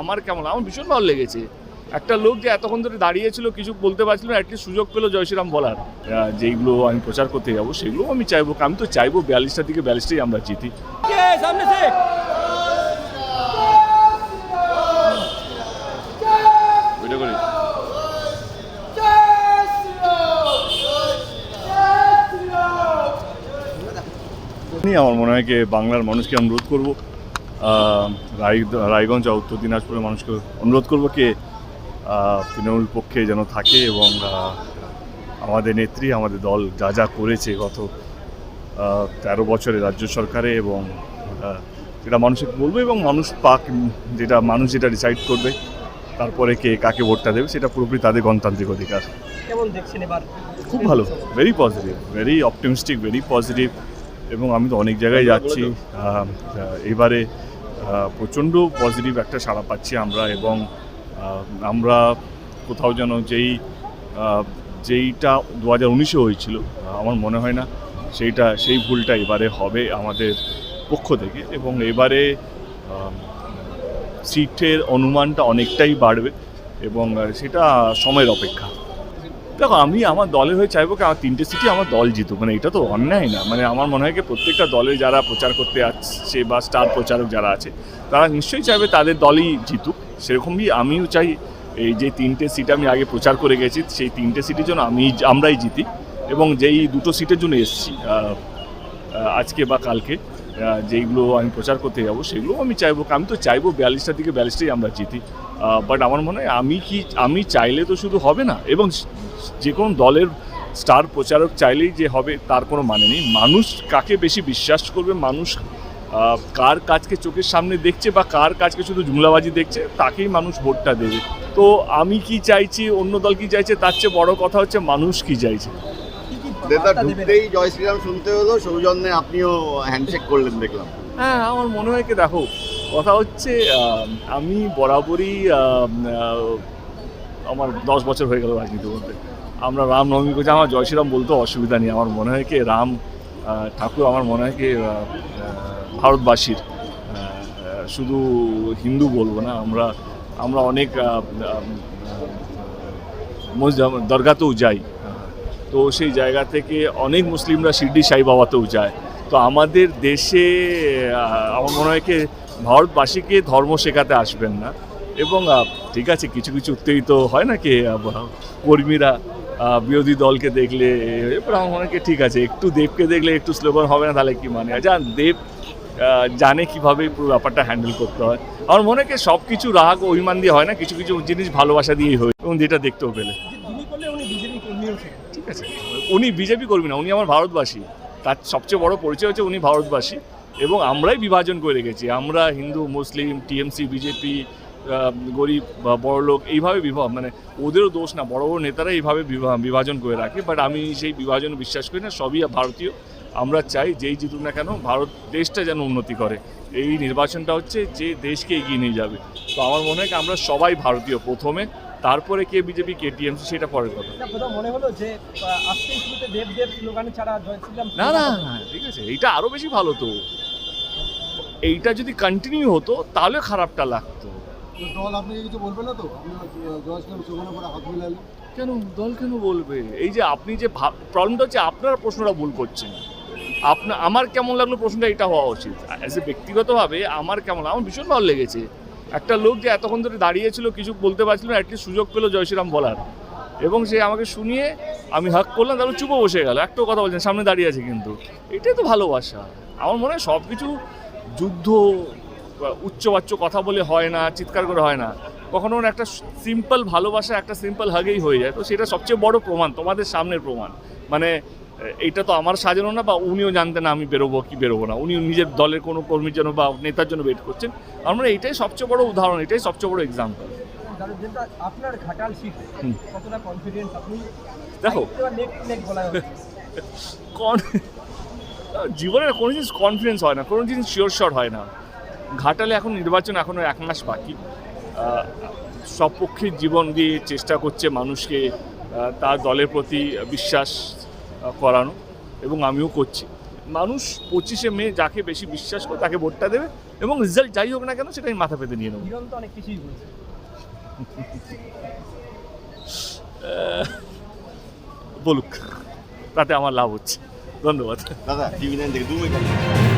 আমার কেমন? আমার ভীষণ ভালো লেগেছে। একটা লোক যে এতক্ষণ ধরে দাঁড়িয়েছিল কিছু বলতে পারছিল না একটি সুযোগ পেল জয়শ্রীরাম বলার। যেগুলো আমি প্রচার করতে যাব সেগুলো আমি চাইব। আমি তো চাইব বিয়াল্লিশটার দিকে বিয়াল্লিশটাই আমরা জিতি। আমার মনে হয় বাংলার মানুষকে অনুরোধ করব রায় রায়গঞ্জ উত্তর দিনাজপুরের মানুষকে অনুরোধ করব কি তৃণমূল পক্ষে যেন থাকে এবং আমাদের নেত্রী আমাদের দল যা যা করেছে গত তেরো বছরে রাজ্য সরকারে এবং যেটা মানুষকে বলব এবং মানুষ পাক যেটা মানুষ যেটা ডিসাইড করবে তারপরে কে কাকে ভোটটা দেবে সেটা পুরোপুরি তাদের গণতান্ত্রিক অধিকার। কেমন দেখছেন এবার? খুব ভালো very positive very optimistic very positive এবং আমি তো অনেক জায়গায় যাচ্ছি এবারে প্রচণ্ড পজিটিভ একটা সাড়া পাচ্ছি আমরা এবং আমরা কোথাও যেন যেই যেইটা দু হাজার উনিশে হয়েছিল আমার মনে হয় না, সেইটা, সেই ভুলটা এবারে হবে আমাদের পক্ষ থেকে এবং এবারে সিটের অনুমানটা অনেকটাই বাড়বে এবং সেটা সময়ের অপেক্ষা। দেখো, আমি আমার দলের হয়ে চাইব কি আমার তিনটে সিটি আমার দল জিতুক মানে এটা তো অন্যায় না। মানে আমার মনে হয় কি প্রত্যেকটা দলে যারা প্রচার করতে আসছে বা স্টার প্রচারক যারা আছে, তারা নিশ্চয়ই চাইবে তাদের দলই জিতুক। সেরকমই আমিও চাই এই যে তিনটে সিট আমি আগে প্রচার করে গেছি, সেই তিনটে সিটের জন্য আমি, আমরাই জিতি। এবং যেই দুটো সিটের জন্য এসছি আজকে বা কালকে যেইগুলো আমি প্রচার করতে যাব সেগুলো আমি চাইব। আমি তো চাইব বিয়াল্লিশটার দিকে বিয়াল্লিশটাই আমরা জিতি। বাট আমার মনে হয় আমি কি, আমি চাইলে তো শুধু হবে না, এবং যে কোনো দলের স্টার প্রচারক চাইলেই যে হবে, তার কোনো মানে নেই। মানুষ কাকে বেশি বিশ্বাস করবে? মানুষ কার কাজকে চোখের সামনে দেখছে বা কার কাজকে শুধু জুমলাবাজি দেখছে, তাকেই মানুষ ভোটটা দেবে। তো আমি কি চাইছি, অন্য দল কি চাইছে, তার চেয়ে বড় কথা হচ্ছে মানুষ কি চাইছে। দেবেন? ঢুকতেই জয় শ্রীরাম শুনতে হলো সৌজন্যে আপনিও হ্যান্ডশেক করলেন দেখলাম। হ্যাঁ আমার মনে হয় কি দেখো কথা হচ্ছে আমি বরাবরই আমার দশ বছর হয়ে গেল রাজনীতি বলতে আমরা রামনবমী করছি আমার জয় শ্রীরাম বলতে অসুবিধা নেই। আমার মনে হয় কি রাম ঠাকুর আমার মনে হয় কি ভারতবাসীর শুধু হিন্দু বলব না আমরা আমরা অনেক দরগাতেও যাই। তো সেই জায়গা থেকে অনেক মুসলিমরা শিরডি সাই বাবাতেও যায়। তো আমাদের দেশে আমার মনে হয় কি, ভারতবাসীকে ধর্ম শেখাতে আসবেন না। এবং ঠিক আছে, কিছু কিছু উত্তেজিত হয় না কি কর্মীরা বিরোধী দলকে দেখলে, এবার আমার মনে হয় ঠিক আছে, একটু দেবকে দেখলে একটু স্লোগান হবে না, তাহলে কি মানে? যান দেব জানে কীভাবে পুরো ব্যাপারটা হ্যান্ডেল করতে হয়। আমার মনে হয় সব কিছু রাগ অভিমান দিয়ে হয় না, কিছু কিছু জিনিস ভালোবাসা দিয়েই হয়, এবং যেটা দেখতেও পেলে যে যিনি করলে উনি বিজেপি কর্মীও ছিলেন ঠিক আছে? উনি বিজেপি কর্মী না, উনি আমার ভারতবাসী। তার সবচেয়ে বড় পরিচয় হচ্ছে উনি ভারতবাসী এবং আমরাই বিভাজন করে রেখেছি। আমরা হিন্দু, মুসলিম, টিএমসি, বিজেপি গরিব বা বড়লোক এইভাবে বিভাগ মানে ওদেরও দোষ না, বড় বড় নেতারা এইভাবে বিভা- বিভাজন করে রাখে। বাট আমি সেই বিভাজন বিশ্বাস করি না, সবই ভারতীয়। আমরা চাই যেই জিতুক না কেন, ভারত দেশটা যেন উন্নতি করে। এই নির্বাচনটা হচ্ছে যে দেশকে এগিয়ে নিয়ে যাবে। তো আমার মনে হয় আমরা সবাই ভারতীয় প্রথমে। তারপরে কে বিজেপি কে টিএমসি সেটা পরের কথা। মনে হলো যে দেব দেব স্লোগানে ছাড়া না না না, ঠিক আছে এইটা আরও বেশি ভালো তো। এইটা যদি কন্টিনিউ হতো তাহলে খারাপটা লাগতো। দল আপনাকে কিছু বলবে না তো? কেন দল কেন বলবে? এই যে আপনি যে প্রবলেমটা হচ্ছে আপনারা প্রশ্নটা ভুল করছেন। আপনার আমার কেমন লাগল প্রশ্নটা এটা হওয়া উচিত। অ্যাজ এ ব্যক্তিগতভাবে আমার কেমন আমার ভীষণ ভালো লেগেছে। একটা লোক যে এতক্ষণ ধরে দাঁড়িয়েছিল কিছু বলতে পারছিল না একটি সুযোগ পেল জয়শ্রীরাম বলার। এবং সে আমাকে শুনিয়ে আমি হাক করলাম, তারপর চুপো বসে গেল। একটাও কথা বলছেন, সামনে দাঁড়িয়ে আছে কিন্তু। এটাই তো ভালোবাসা। আমার মনে হয় সব কিছু যুদ্ধ উচ্চবাচ্য কথা বলে হয় না, চিৎকার করে হয় না। কখনো একটা সিম্পল ভালোবাসা, একটা সিম্পল হাগেই হয়ে যায়। তো সেটা সবচেয়ে বড় প্রমাণ, তোমাদের সামনের প্রমাণ। মানে এ, এইটা তো আমার সাজানো না বা উনিও জানতেন না আমি বেরোবো কি বেরোবো না। উনি নিজের দলের কোনো কর্মীর জন্য বা নেতার জন্য ওয়েট করছেন। আমরা এইটাই সবচেয়ে বড় উদাহরণ এটাই সবচেয়ে বড় এক্সাম্পল আপনার ঘাটাল কতটা কনফিডেন্স আপনি? দেখো। জীবনের কোনো জিনিস কনফিডেন্স হয় না কোনো জিনিস শিওর শট হয় না। ঘাটালে এখন নির্বাচন এখনও এক মাস বাকি। সব পক্ষের জীবন দিয়ে চেষ্টা করছে মানুষকে তার দলের প্রতি বিশ্বাস করানো এবং আমিও করছি। মানুষ পঁচিশে মে যাকে বেশি বিশ্বাস করে তাকে ভোটটা দেবে এবং রেজাল্ট যাই হোক না কেন সেটা আমি মাথা পেতে নিয়ে নেব। অনেক কিছুই বলছে। বলুক তাতে আমার লাভ হচ্ছে। ধন্যবাদ। দাদা টিভি নাইন থেকে দু মিনিট।